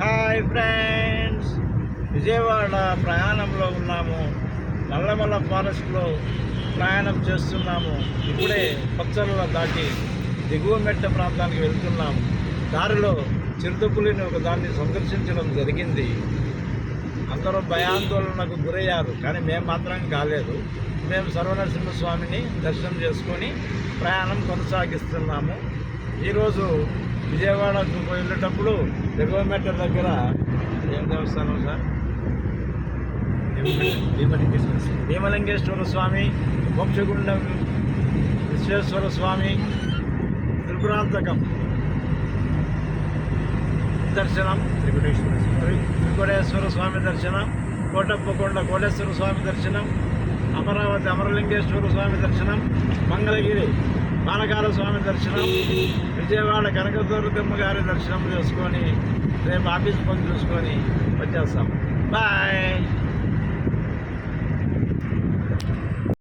Hi friends. Vijayawada ప్రయాణంలో ఉన్నాము. నల్లమల్ల ఫారెస్ట్లో ప్రయాణం చేస్తున్నాము. ఇప్పుడే పచ్చళ్ళ దాటి దిగువ మెట్ట ప్రాంతానికి వెళ్తున్నాము. దారిలో చిరుతపులిని ఒక దాన్ని సందర్శించడం జరిగింది. అందరూ భయాందోళనకు గురయ్యారు కానీ మేము మాత్రం కాలేదు. మేము సర్వనరసింహస్వామిని దర్శనం చేసుకొని ప్రయాణం కొనసాగిస్తున్నాము. ఈరోజు విజయవాడకు వెళ్ళేటప్పుడు దిగువమెట్ట దగ్గర ఏం దేవస్థానం సార్? భీమలింగేశ్వర స్వామి. వంశగుండం విశ్వేశ్వర స్వామి త్రిపురాంతకం. దర్శనం. త్రికుటేశ్వర త్రికుటేశ్వర స్వామి దర్శనం. కోటప్పకొండ కోటేశ్వర స్వామి దర్శనం. అమరావతి అమరలింగేశ్వర స్వామి దర్శనం మంగళగిరి బాలకాల స్వామి దర్శనం విజయవాడ కనకదుర్గమ్మ గారి దర్శనం చేసుకొని రేపు ఆఫీస్ పని చూసుకొని వచ్చేస్తాం. బాయ్